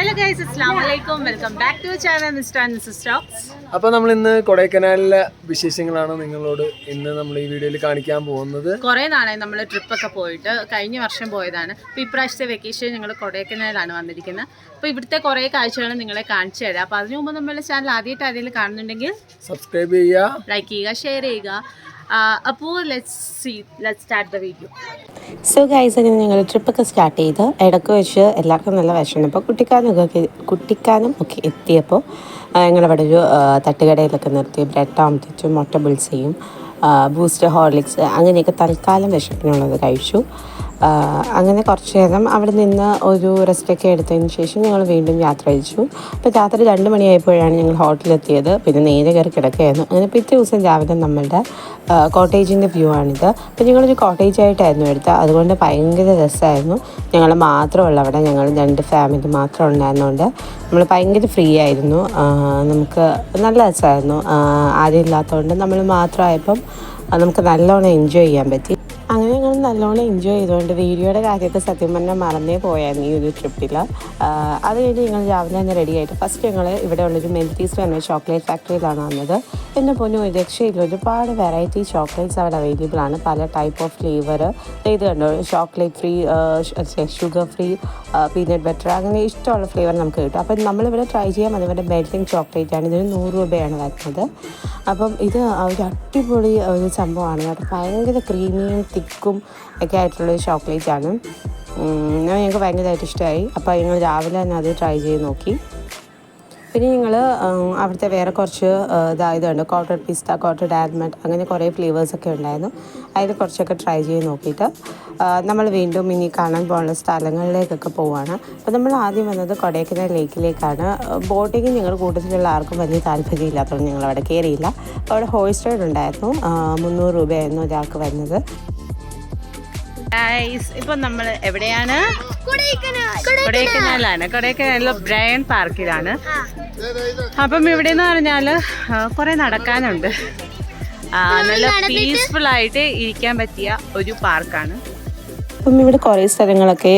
Hello guys അസ്സാം വലൈക്കും welcome back to channel mister and mister Stokes അപ്പൊ നമ്മൾ ഇന്ന് കൊടൈക്കനാലിലെ വിശേഷങ്ങളാണ് നിങ്ങളോട് ഇന്ന് നമ്മൾ ഈ വീഡിയോയിൽ കാണിക്കാൻ പോകുന്നത്. കുറേ നാളായി നമ്മൾ ട്രിപ്പ് ഒക്കെ പോയിട്ട് കഴിഞ്ഞ വർഷം പോയതാണ്. അപ്പോൾ ഇപ്രാവശ്യത്തെ വെക്കേഷൻ ഞങ്ങൾ കൊടൈക്കനാലാണ് വന്നിരിക്കുന്നത്. അപ്പോൾ ഇവിടുത്തെ കുറേ കാഴ്ചകൾ നിങ്ങളെ കാണിച്ചു തരാം. അപ്പോൾ അതിനു മുമ്പ് നമ്മളെ ചാനൽ ആദ്യമായിട്ട് ആരെങ്കിലും കാണുന്നുണ്ടെങ്കിൽ സബ്സ്ക്രൈബ് ചെയ്യുക. ലൈക്ക് ചെയ്യുക ഷെയർ ചെയ്യുക. അപ്പോൾ let's see let's start the video so guys അങ്ങനെ ഞങ്ങൾ ട്രിപ്പൊക്കെ സ്റ്റാർട്ട് ചെയ്ത് ഇടയ്ക്ക് വെച്ച് എല്ലാവർക്കും നല്ല വിഷമപ്പോൾ കുട്ടിക്കാനൊക്കെ കുട്ടിക്കാനും ഒക്കെ എത്തിയപ്പോൾ ഞങ്ങളവിടെ ഒരു ആ, തട്ടുകടയിലൊക്കെ നിർത്തി. ബ്രെഡ് ഓംലെറ്റും മുട്ട ബുൾസയും ബൂസ്റ്റ് ഹോർലിക്സ് അങ്ങനെയൊക്കെ തൽക്കാലം വിശപ്പിനുള്ളത് കഴിച്ചു. അങ്ങനെ കുറച്ച് നേരം അവിടെ നിന്ന് ഒരു റെസ്റ്റൊക്കെ എടുത്തതിന് ശേഷം ഞങ്ങൾ വീണ്ടും യാത്ര അയച്ചു അപ്പോൾ രാത്രി രണ്ട് മണിയായപ്പോഴാണ് ഞങ്ങൾ ഹോട്ടലിലെത്തിയത്. പിന്നെ നേരെ കയറി കിടക്കുകയായിരുന്നു. അങ്ങനെ പിറ്റേ ദിവസം രാവിലെ നമ്മളുടെ കോട്ടേജിന്റെ വ്യൂ ആണിത്. അപ്പോൾ ഞങ്ങളൊരു കോട്ടേജ് ആയിട്ടായിരുന്നു എടുത്തത്. അതുകൊണ്ട് ഭയങ്കര രസമായിരുന്നു. ഞങ്ങൾ മാത്രമുള്ള അവിടെ ഞങ്ങൾ രണ്ട് ഫാമിലി മാത്രം ഉണ്ടായിരുന്നുകൊണ്ട് നമ്മൾ ഭയങ്കര ഫ്രീ ആയിരുന്നു. നമുക്ക് നല്ല രസമായിരുന്നു. ആരും ഇല്ലാത്തതുകൊണ്ട് നമ്മൾ മാത്രമായപ്പം നമുക്ക് നല്ലോണം എൻജോയ് ചെയ്യാൻ പറ്റി. നല്ലോണം എൻജോയ് ചെയ്തുകൊണ്ട് വീഡിയോയുടെ കാര്യത്തിൽ സത്യം പറഞ്ഞാൽ മറന്നേ പോയായിരുന്നു ഈ ഒരു ട്രിപ്പിൽ അത് കഴിഞ്ഞ് ഞങ്ങൾ രാവിലെ തന്നെ റെഡി ആയിട്ട് ഫസ്റ്റ് ഞങ്ങൾ ഇവിടെ ഉള്ളൊരു മെൽറ്റീസ് എന്ന ചോക്ലേറ്റ് ഫാക്ടറിയിലാണ് വന്നത്. എന്റെ പൊന്നു രക്ഷയില്ല ഒരുപാട് വെറൈറ്റി ചോക്ലേറ്റ്സ് അവിടെ അവൈലബിൾ ആണ്. പല ടൈപ്പ് ഓഫ് ഫ്ലേവർ ഇത് കണ്ടോ chocolate free sugar free peanut butter അങ്ങനെ ഇഷ്ടമുള്ള ഫ്ലേവർ നമുക്ക് കിട്ടും. അപ്പം നമ്മളിവിടെ ട്രൈ ചെയ്യാം അതുപോലെ മെൽറ്റിംഗ് ചോക്ലേറ്റ് ആണ്. ഇതിന് നൂറ് രൂപയാണ് വരുന്നത്. അപ്പം ഇത് ഒരു അടിപൊളി ഒരു സംഭവമാണ് കേട്ടോ. ഭയങ്കര ക്രീമിയും തിക്കും ഒക്കെ ആയിട്ടുള്ളൊരു ചോക്ലേറ്റ് ആണ്. ഉം, ഞാൻ ഞങ്ങൾക്ക് ഭയങ്കരമായിട്ട് ഇഷ്ടമായി അപ്പോൾ ഞങ്ങൾ രാവിലെ തന്നെ അത് ട്രൈ ചെയ്ത് നോക്കി. പിന്നെ ഞങ്ങൾ അവിടുത്തെ വേറെ കുറച്ച് ഇതായതുണ്ട് കോട്ടഡ് പിസ്ത കോട്ടഡ് ആൽമണ്ട് അങ്ങനെ കുറേ ഫ്ലേവേഴ്സൊക്കെ ഉണ്ടായിരുന്നു. അതിൽ കുറച്ചൊക്കെ ട്രൈ ചെയ്ത് നോക്കിയിട്ട് നമ്മൾ വീണ്ടും ഇനി കാണാൻ പോകുന്ന സ്ഥലങ്ങളിലേക്കൊക്കെ പോവുകയാണ് അപ്പോൾ നമ്മൾ ആദ്യം വന്നത് കൊടൈക്കനാൽ ലേക്കിലേക്കാണ്. ബോട്ടിങ് ഞങ്ങൾ കൂട്ടത്തിലുള്ള ആർക്കും വലിയ താല്പര്യമില്ലാത്തതുകൊണ്ട് ഞങ്ങൾ അവിടെ കയറിയില്ല അവിടെ ഹോഴ്സ് റൈഡ് ഉണ്ടായിരുന്നു മുന്നൂറ് രൂപയായിരുന്നു ഒരാൾക്ക് വരുന്നത്. ഇപ്പം നമ്മൾ എവിടെയാണ്? കൊടൈക്കനാലാണ്. കൊടൈക്കനാലിലെ ബ്രയൺ പാർക്കിലാണ്. അപ്പം ഇവിടെ എന്ന് പറഞ്ഞാൽ കുറേ നടക്കാനുണ്ട്. നല്ല പീസ്ഫുൾ ആയിട്ട് ഇരിക്കാൻ പറ്റിയ ഒരു പാർക്കാണ്. അപ്പം ഇവിടെ കുറേ സ്ഥലങ്ങളൊക്കെ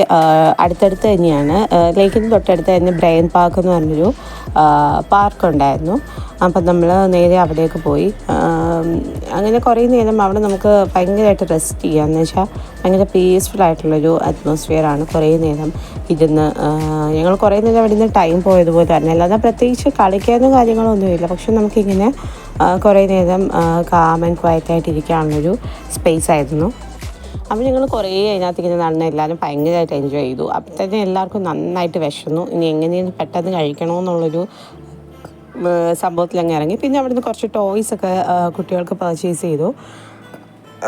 അടുത്തടുത്ത് തന്നെയാണ്. ലേക്കിന് തൊട്ടടുത്ത് തന്നെ ബ്രെയിൻ പാർക്ക് എന്ന് പറഞ്ഞൊരു പാർക്ക് ഉണ്ടായിരുന്നു അപ്പം നമ്മൾ നേരെ അവിടെയൊക്കെ പോയി. അങ്ങനെ കുറേ നേരം അവിടെ നമുക്ക് ഭയങ്കരമായിട്ട് റെസ്റ്റ് ചെയ്യാം. എന്ന് വെച്ചാൽ ഭയങ്കര പീസ്ഫുൾ ആയിട്ടുള്ളൊരു അറ്റ്മോസ്ഫിയർ ആണ് കുറേ നേരം ഇരുന്ന് ഞങ്ങൾ കുറേ നേരം അവിടെ നിന്ന് ടൈം പോയതുപോലെ തന്നെ. അല്ലാതെ പ്രത്യേകിച്ച് കളിക്കാനും കാര്യങ്ങളൊന്നുമില്ല. പക്ഷെ നമുക്കിങ്ങനെ കുറേ നേരം കാം ആൻഡ് ക്വയറ്റായിട്ട് ഇരിക്കാനുള്ളൊരു സ്പേസ് ആയിരുന്നു. അപ്പോൾ ഞങ്ങൾ കുറേ അതിനകത്ത് ഇങ്ങനെ നടന്ന് എല്ലാവരും ഭയങ്കരമായിട്ട് എൻജോയ് ചെയ്തു. അപ്പം തന്നെ എല്ലാവർക്കും നന്നായിട്ട് വിശന്നു. ഇനി എങ്ങനെയും പെട്ടെന്ന് കഴിക്കണമെന്നുള്ളൊരു സംഭവത്തിൽ അങ്ങ് ഇറങ്ങി. പിന്നെ അവിടുന്ന് കുറച്ച് ടോയ്സ് ഒക്കെ ആ, കുട്ടികൾക്ക് പർച്ചേസ് ചെയ്തു.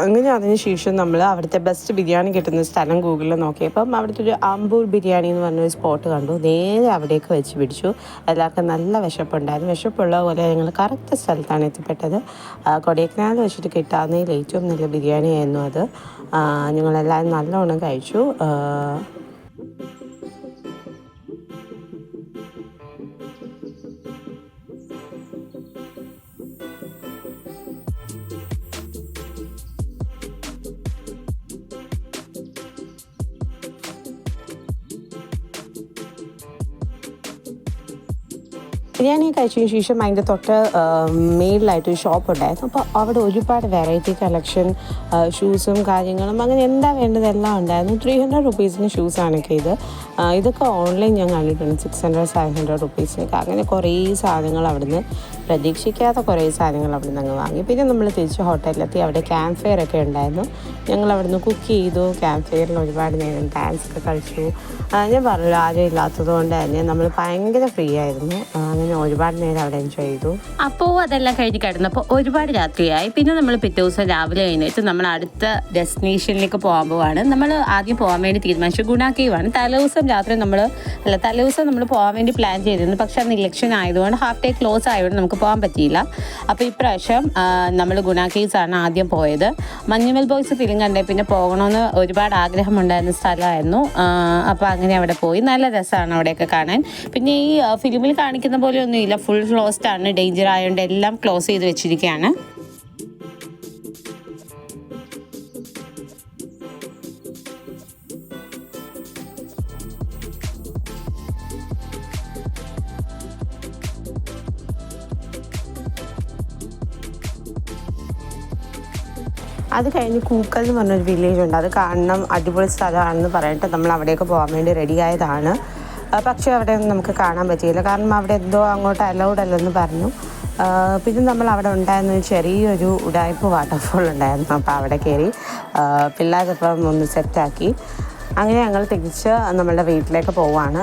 അങ്ങനെ അതിന് ശേഷം നമ്മൾ അവിടുത്തെ ബെസ്റ്റ് ബിരിയാണി കിട്ടുന്ന സ്ഥലം ഗൂഗിളിൽ നോക്കിയപ്പം അവിടുത്തെ ഒരു അമ്പൂർ ബിരിയാണി എന്ന് പറഞ്ഞൊരു സ്പോട്ട് കണ്ടു. നേരെ അവിടേക്ക് വെച്ച് പിടിച്ചു. എല്ലാവർക്കും നല്ല വിശപ്പുണ്ടായിരുന്നു. വിശപ്പുള്ള പോലെ ഞങ്ങൾ കറക്റ്റ് സ്ഥലത്താണ് എത്തിപ്പെട്ടത്. കൊടൈക്കനാൽ വെച്ചിട്ട് കിട്ടാവുന്നതിൽ ഏറ്റവും നല്ല ബിരിയാണി ആയിരുന്നു അത്. ഞങ്ങളെല്ലാവരും നല്ലോണം കഴിച്ചു. ആ, ബിരിയാണി കഴിച്ചതിന് ശേഷം അതിന്റെ തൊട്ട് മെയിലായിട്ടൊരു ഷോപ്പ് ഉണ്ടായിരുന്നു. അപ്പോൾ അവിടെ ഒരുപാട് വെറൈറ്റി കളക്ഷൻ ഷൂസും കാര്യങ്ങളും അങ്ങനെ എന്താ വേണ്ടത് എല്ലാം ഉണ്ടായിരുന്നു. ത്രീ ഹൺഡ്രഡ് റുപ്പീസിന് ഷൂസാണൊക്കെ ഇത്. ഇതൊക്കെ ഓൺലൈൻ ഞാൻ കണ്ടിട്ടുണ്ട്. സിക്സ് ഹൺഡ്രഡ് സെവൻ ഹൺഡ്രഡ് റുപ്പീസിനൊക്കെ അങ്ങനെ കുറേ സാധനങ്ങൾ അവിടുന്ന് പ്രതീക്ഷിക്കാത്ത കുറേ സാധനങ്ങൾ അവിടുന്ന് അങ്ങ് വാങ്ങി. പിന്നെ നമ്മൾ തിരിച്ച് ഹോട്ടലിലെത്തി അവിടെ ക്യാമ്പ് ഫെയർ ഒക്കെ ഉണ്ടായിരുന്നു. ഞങ്ങൾ അവിടുന്ന് കുക്ക് ചെയ്തു ക്യാമ്പ് ഫെയറിൽ ഒരുപാട് നേരം ഡാൻസ് ഒക്കെ കളിച്ചു. ഞാൻ പറഞ്ഞു ആരും ഇല്ലാത്തത് കൊണ്ട് തന്നെ നമ്മൾ ഭയങ്കര ഫ്രീ ആയിരുന്നു. അങ്ങനെ ഒരുപാട് നേരം അവിടെ എൻജോയ് ചെയ്തു. അപ്പോൾ അതെല്ലാം കഴിഞ്ഞ് കിടന്നപ്പോൾ ഒരുപാട് രാത്രിയായി. പിന്നെ നമ്മൾ പിറ്റേ ദിവസം രാവിലെ കഴിഞ്ഞിട്ട് നമ്മൾ അടുത്ത ഡെസ്റ്റിനേഷനിലേക്ക് പോകാൻ പോവാണ് നമ്മൾ ആദ്യം പോകാൻ വേണ്ടി തീരുമാനിച്ചു ഗുണ കേവാണ് തലേദിവസം രാത്രി നമ്മൾ അല്ല തലേദിവസം നമ്മൾ പോകാൻ വേണ്ടി പ്ലാൻ ചെയ്തിരുന്നു. പക്ഷെ അന്ന് ഇലക്ഷൻ ആയതുകൊണ്ട് ഹാഫ് ഡേ ക്ലോസ് ആയതുകൊണ്ട് നമുക്ക് പോകാൻ പറ്റിയില്ല. അപ്പോൾ ഇപ്രാവശ്യം നമ്മൾ ഗുണ ആണ് ആദ്യം പോയത്. മഞ്ഞുമൽ ബോയ്സ് ഫിലിം കണ്ടേ പിന്നെ പോകണമെന്ന് ഒരുപാട് ആഗ്രഹമുണ്ടായിരുന്ന സ്ഥലമായിരുന്നു. അപ്പോൾ അങ്ങനെ അവിടെ പോയി. നല്ല രസമാണ് അവിടെയൊക്കെ കാണാൻ. പിന്നെ ഈ ഫിലിമിൽ കാണിക്കുന്ന പോലെ ഒന്നുമില്ല ഫുൾ ക്ലോസ്ഡ് ആണ്. ഡേഞ്ചർ ആയതുകൊണ്ട് എല്ലാം ക്ലോസ് ചെയ്ത് വെച്ചിരിക്കുകയാണ് അത് കഴിഞ്ഞ് കൂക്കൽ എന്ന് പറഞ്ഞൊരു വില്ലേജ് ഉണ്ട്. അത് കാണണം അടിപൊളി സ്ഥലമാണെന്ന് പറഞ്ഞിട്ട് നമ്മൾ അവിടെയൊക്കെ പോകാൻ വേണ്ടി റെഡി ആയതാണ്. ആ, പക്ഷേ അവിടെ ഒന്നും നമുക്ക് കാണാൻ പറ്റിയില്ല. കാരണം അവിടെ എന്തോ അങ്ങോട്ട് അലൗഡ് അല്ലെന്ന് പറഞ്ഞു. പിന്നെ നമ്മൾ അവിടെ ഉണ്ടായിരുന്ന ഒരു ചെറിയൊരു ഉടായ്പ വാട്ടർഫോൾ ഉണ്ടായിരുന്നു. അപ്പോൾ അവിടെ കയറി പിള്ളേരൊപ്പം ഒന്ന് സെറ്റാക്കി അങ്ങനെ ഞങ്ങൾ തിരിച്ച് നമ്മളുടെ വീട്ടിലേക്ക് പോവാണ്.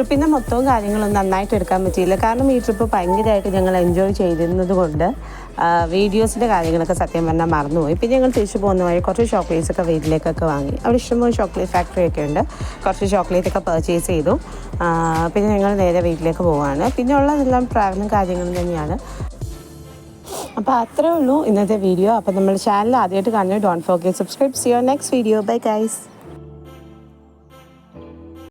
ട്രിപ്പിന്റെ മൊത്തവും കാര്യങ്ങളും നന്നായിട്ട് എടുക്കാൻ പറ്റിയില്ല. കാരണം ഈ ട്രിപ്പ് ഭയങ്കരമായിട്ട് ഞങ്ങൾ എൻജോയ് ചെയ്തിരുന്നത് കൊണ്ട് വീഡിയോസിന്റെ കാര്യങ്ങളൊക്കെ സത്യം പറഞ്ഞാൽ മറന്നുപോയി. പിന്നെ ഞങ്ങൾ തിരിച്ചു പോകുന്ന വഴി കുറച്ച് ചോക്ലേറ്റ്സ് ഒക്കെ വീട്ടിലേക്കൊക്കെ വാങ്ങി. അവിടെ ഇഷ്ടംപോലെ ചോക്ലേറ്റ് ഫാക്ടറി ഒക്കെ ഉണ്ട്. കുറച്ച് ചോക്ലേറ്റ് ഒക്കെ പർച്ചേസ് ചെയ്തു. പിന്നെ ഞങ്ങൾ നേരെ വീട്ടിലേക്ക് പോവുകയാണ് പിന്നെ ഉള്ളതെല്ലാം ട്രാവലും കാര്യങ്ങളും തന്നെയാണ്. അപ്പോൾ അത്രേ ഉള്ളൂ ഇന്നത്തെ വീഡിയോ അപ്പോൾ നമ്മൾ ചാനൽ ആദ്യമായിട്ട് കാണുന്നത് ഡോണ്ട് ഫോർഗെറ്റ് സബ്സ്ക്രൈബ് ചെയ്യുക നെക്സ്റ്റ് വീഡിയോ ബൈ ഗൈസ്